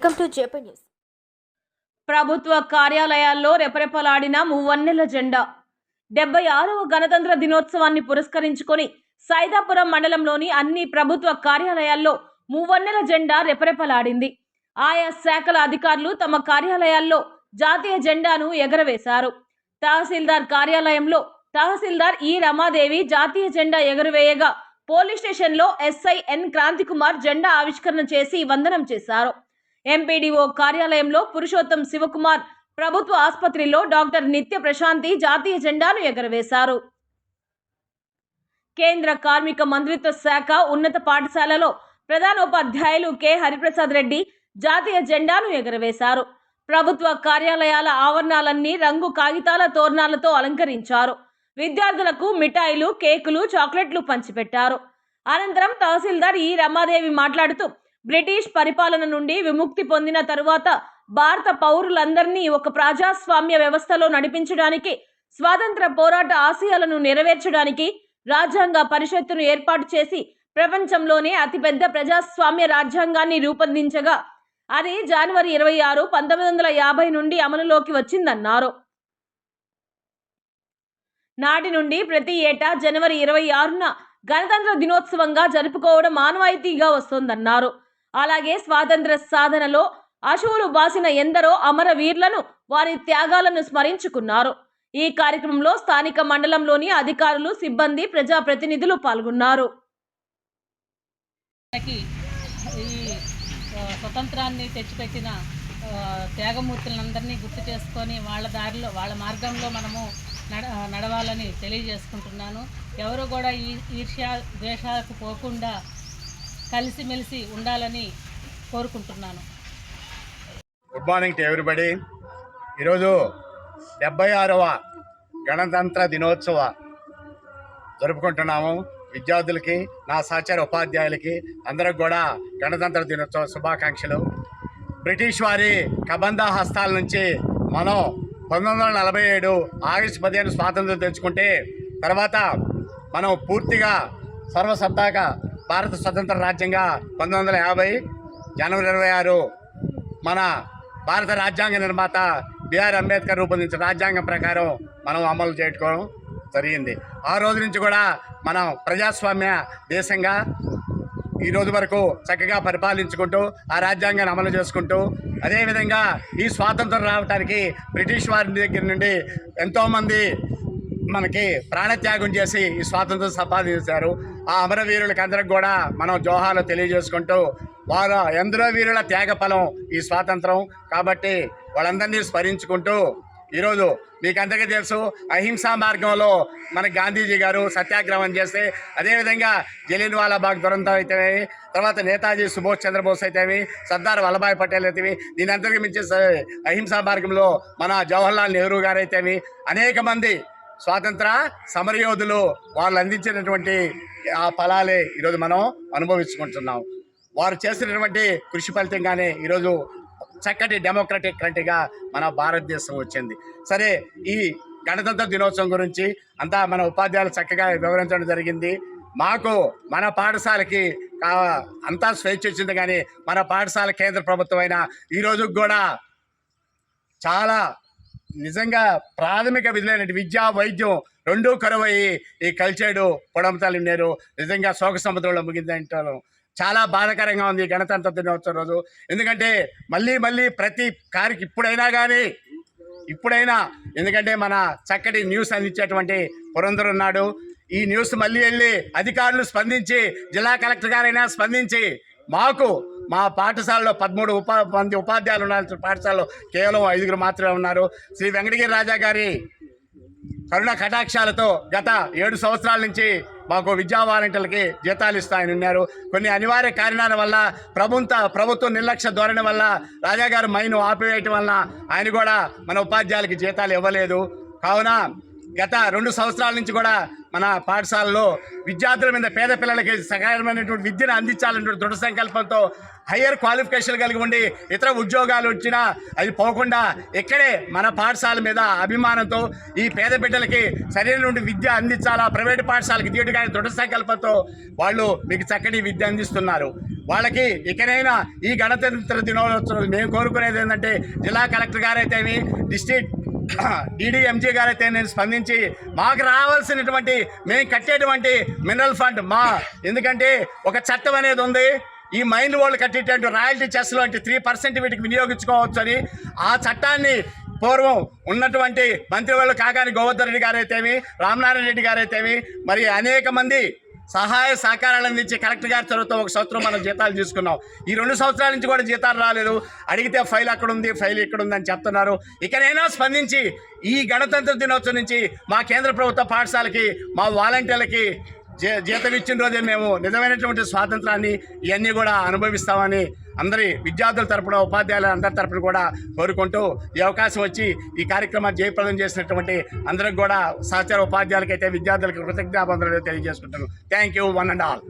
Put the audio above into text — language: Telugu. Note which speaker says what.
Speaker 1: వెల్కమ్ టు జేపీ న్యూస్
Speaker 2: ప్రభుత్వ కార్యాలయాల్లో రెపరెపలాడిన మువ్వన్నెల జెండా. డెబ్బై ఆరవ గణతంత్ర దినోత్సవాన్ని పురస్కరించుకొని సైదాపురం మండలంలోని అన్ని ప్రభుత్వ కార్యాలయాల్లో మువ్వన్నెల జెండా రెపరెపలాడింది. ఆయా శాఖల అధికారులు తమ కార్యాలయాల్లో జాతీయ జెండాను ఎగరవేశారు. తహసీల్దార్ కార్యాలయంలో తహసీల్దార్ ఈ రమాదేవి జాతీయ జెండా ఎగురవేయగా పోలీస్ స్టేషన్లో ఎస్ఐ ఎన్ క్రాంతికుమార్ జెండా ఆవిష్కరణ చేసి వందనం చేశారు. ఎంపీడీఓ కార్యాలయంలో పురుషోత్తం శివకుమార్ ప్రభుత్వ ఆసుపత్రిలో డాక్టర్ నిత్య ప్రశాంతి జాతీయ జెండాను ఎగరవేశారు. కేంద్ర కార్మిక మంత్రిత్వ శాఖ ఉన్నత పాఠశాలలో ప్రధానోపాధ్యాయులు కె. హరిప్రసాద్ రెడ్డి జాతీయ జెండాను ఎగరవేశారు. ప్రభుత్వ కార్యాలయాల ఆవరణాలన్నీ రంగు కాగితాల తోరణాలతో అలంకరించారు. విద్యార్థులకు మిఠాయిలు కేకులు చాక్లెట్లు పంచిపెట్టారు. అనంతరం తహసీల్దార్ ఈ రమాదేవి మాట్లాడుతూ బ్రిటిష్ పరిపాలన నుండి విముక్తి పొందిన తరువాత భారత పౌరులందరినీ ఒక ప్రజాస్వామ్య వ్యవస్థలో నడిపించడానికి స్వాతంత్ర పోరాట ఆశయాలను నెరవేర్చడానికి రాజ్యాంగ పరిషత్తును ఏర్పాటు చేసి ప్రపంచంలోనే అతిపెద్ద ప్రజాస్వామ్య రాజ్యాంగాన్ని రూపొందించగా అది జనవరి ఇరవై ఆరు పంతొమ్మిది వందల యాభై నుండి అమలులోకి వచ్చిందన్నారు. నాటి నుండి ప్రతి ఏటా జనవరి ఇరవై ఆరున గణతంత్ర దినోత్సవంగా జరుపుకోవడం ఆనవాయితీగా వస్తోందన్నారు. అలాగే స్వాతంత్ర సాధనలో అశువులు బాసిన ఎందరో అమరవీరులను వారి త్యాగాలను స్మరించుకున్నారు. ఈ కార్యక్రమంలో స్థానిక మండలంలోని అధికారులు సిబ్బంది ప్రజాప్రతినిధులు పాల్గొన్నారు.
Speaker 3: ఈ స్వతంత్రాన్ని తెచ్చిపెట్టిన త్యాగమూర్తులందరినీ గుర్తు చేసుకొని వాళ్ళ దారిలో వాళ్ళ మార్గంలో మనము నడ నడవాలని తెలియజేసుకుంటున్నాను. ఎవరు కూడా ఈ ఈర్ష్య ద్వేషాలకు పోకుండా కలిసిమెలిసి ఉండాలని కోరుకుంటున్నాను.
Speaker 4: గుడ్ మార్నింగ్ టు ఎవ్రీబడి ఈరోజు డెబ్బై ఆరవ గణతంత్ర దినోత్సవ జరుపుకుంటున్నాము. విద్యార్థులకి నా సహచార ఉపాధ్యాయులకి అందరికి కూడా గణతంత్ర దినోత్సవ శుభాకాంక్షలు. బ్రిటిష్ వారి కబంధ హస్తాల నుంచి మనం పంతొమ్మిది వందల నలభై ఏడు ఆగస్టు పదిహేను స్వాతంత్రం తెచ్చుకుంటే తర్వాత మనం పూర్తిగా సర్వసత్తాక భారత స్వతంత్ర రాజ్యంగా పంతొమ్మిది వందల యాభై జనవరి ఇరవై ఆరు మన భారత రాజ్యాంగ నిర్మాత బిఆర్ అంబేద్కర్ రూపొందించిన రాజ్యాంగం ప్రకారం మనం అమలు చేసుకోవడం జరిగింది. ఆ రోజు నుంచి కూడా మనం ప్రజాస్వామ్య దేశంగా ఈ రోజు వరకు చక్కగా పరిపాలించుకుంటూ ఆ రాజ్యాంగాన్ని అమలు చేసుకుంటూ అదేవిధంగా ఈ స్వాతంత్రం రావడానికి బ్రిటిష్ వారి దగ్గర నుండి ఎంతోమంది మనకి ప్రాణత్యాగం చేసి ఈ స్వాతంత్రం సంపాదించారు. ఆ అమరవీరులకి అందరికి కూడా మనం జోహాలు తెలియజేసుకుంటూ వారు ఎందరో వీరుల త్యాగ ఫలం ఈ స్వాతంత్రం. కాబట్టి వాళ్ళందరినీ స్మరించుకుంటూ ఈరోజు మీకు అందరికీ తెలుసు అహింసా మార్గంలో మన గాంధీజీ గారు సత్యాగ్రహం చేస్తే అదేవిధంగా జలియన్ వాలాబాగ్ దురంతం అయితేవి తర్వాత నేతాజీ సుభాష్ చంద్రబోస్ అయితేవి సర్దార్ వల్లభాయ్ పటేల్ అయితేవి దీని అందరికీ మించి అహింసా మార్గంలో మన జవహర్లాల్ నెహ్రూ గారు అయితేవి అనేక మంది స్వాతంత్ర సమరయోధులు వాళ్ళు అందించినటువంటి ఆ ఫలాలే ఈరోజు మనం అనుభవించుకుంటున్నాం. వారు చేసినటువంటి కృషి ఫలితంగానే ఈరోజు చక్కటి డెమోక్రటిక్ కంట్రీగా మన భారతదేశం వచ్చింది. సరే ఈ గణతంత్ర దినోత్సవం గురించి అంతా మన ఉపాధ్యాయులు చక్కగా వివరించడం జరిగింది. మాకు మన పాఠశాలకి అంతా స్వేచ్ఛ వచ్చింది కానీ మన పాఠశాల కేంద్ర ప్రభుత్వం అయినా ఈరోజు కూడా చాలా నిజంగా ప్రాథమిక విధులైన విద్య వైద్యం రెండూ కరువయ్యి ఈ కల్చర్డు పొడమతలు నేరు. నిజంగా శోక సముద్రంలో ముగిందంటారు. చాలా బాధాకరంగా ఉంది గణతంత్ర దినోత్సవం రోజు. ఎందుకంటే మళ్ళీ మళ్ళీ ప్రతి కారికి ఇప్పుడైనా కానీ ఇప్పుడైనా ఎందుకంటే మన చక్కటి న్యూస్ అందించేటువంటి పురంధర్ ఉన్నాడు. ఈ న్యూస్ మళ్ళీ వెళ్ళి అధికారులు స్పందించి జిల్లా కలెక్టర్ గారైనా స్పందించి మాకు మా పాఠశాలలో పదమూడు ఉపా మంది ఉపాధ్యాయులు ఉన్నారు పాఠశాలలో కేవలం ఐదుగురు మాత్రమే ఉన్నారు. శ్రీ వెంకటగిరి రాజా గారి కరుణ కటాక్షాలతో గత ఏడు సంవత్సరాల నుంచి మాకు విద్యా వాలంటీర్లకి జీతాలు ఇస్తాయని ఉన్నారు. కొన్ని అనివార్య కారణాల వల్ల ప్రభుత్వ ప్రభుత్వ నిర్లక్ష్య ధోరణి వల్ల రాజాగారు మైను ఆపివేయటం వలన ఆయన కూడా మన ఉపాధ్యాయులకి జీతాలు ఇవ్వలేదు. కావున గత రెండు సంవత్సరాల నుంచి కూడా మన పాఠశాలలో విద్యార్థుల మీద పేద పిల్లలకి సహాయమైనటువంటి విద్యను అందించాలనేటువంటి దృఢ సంకల్పంతో హయ్యర్ క్వాలిఫికేషన్ కలిగి ఉండి ఇతర ఉద్యోగాలు వచ్చినా అది పోకుండా ఇక్కడే మన పాఠశాల మీద అభిమానంతో ఈ పేద బిడ్డలకి సరైనటువంటి విద్య అందించాలా ప్రైవేట్ పాఠశాలకి తీయటగా దృఢ సంకల్పంతో వాళ్ళు మీకు చక్కటి విద్య అందిస్తున్నారు. వాళ్ళకి ఇకనైనా ఈ గణతంత్ర దినోత్సవం మేము కోరుకునేది ఏంటంటే జిల్లా కలెక్టర్ గారైతేమి డిస్ట్రిక్ట్ డిడిఎంజీ గారైతే నేను స్పందించి మాకు రావాల్సినటువంటి మేము కట్టేటువంటి మినరల్ ఫండ్ మా. ఎందుకంటే ఒక చట్టం అనేది ఉంది. ఈ మైండ్ వాళ్ళు కట్టేటువంటి రాయల్టీ చెస్ లాంటి త్రీ పర్సెంట్ వీటికి వినియోగించుకోవచ్చు అని. ఆ చట్టాన్ని పూర్వం ఉన్నటువంటి మంత్రివర్యులు కాకాని గోవర్ధన్ రెడ్డి గారైతేమి రామనారాయణ రెడ్డి గారైతేమి మరి అనేక మంది సహాయ సహకారాలు అందించి కలెక్టర్ గారి చొరవతో ఒక సంవత్సరం మనం జీతాలు తీసుకున్నాం. ఈ రెండు సంవత్సరాల నుంచి కూడా జీతాలు రాలేదు. అడిగితే ఫైల్ అక్కడ ఉంది ఫైల్ ఇక్కడ ఉందని చెప్తున్నారు. ఇకనైనా స్పందించి ఈ గణతంత్ర దినోత్సవం నుంచి మా కేంద్ర ప్రభుత్వ పాఠశాలకి మా వాలంటీర్లకి జీ జీతం ఇచ్చిన రోజే మేము నిజమైనటువంటి స్వాతంత్రాన్ని ఇవన్నీ కూడా అనుభవిస్తామని అందరి విద్యార్థుల తరపున ఉపాధ్యాయుల అందరి తరపున కూడా కోరుకుంటూ ఈ అవకాశం వచ్చి ఈ కార్యక్రమాన్ని జయప్రదం చేసినటువంటి అందరికి కూడా సహచార ఉపాధ్యాయులకైతే విద్యార్థులకు కృతజ్ఞాబంధులు తెలియజేసుకుంటాను thank you one and all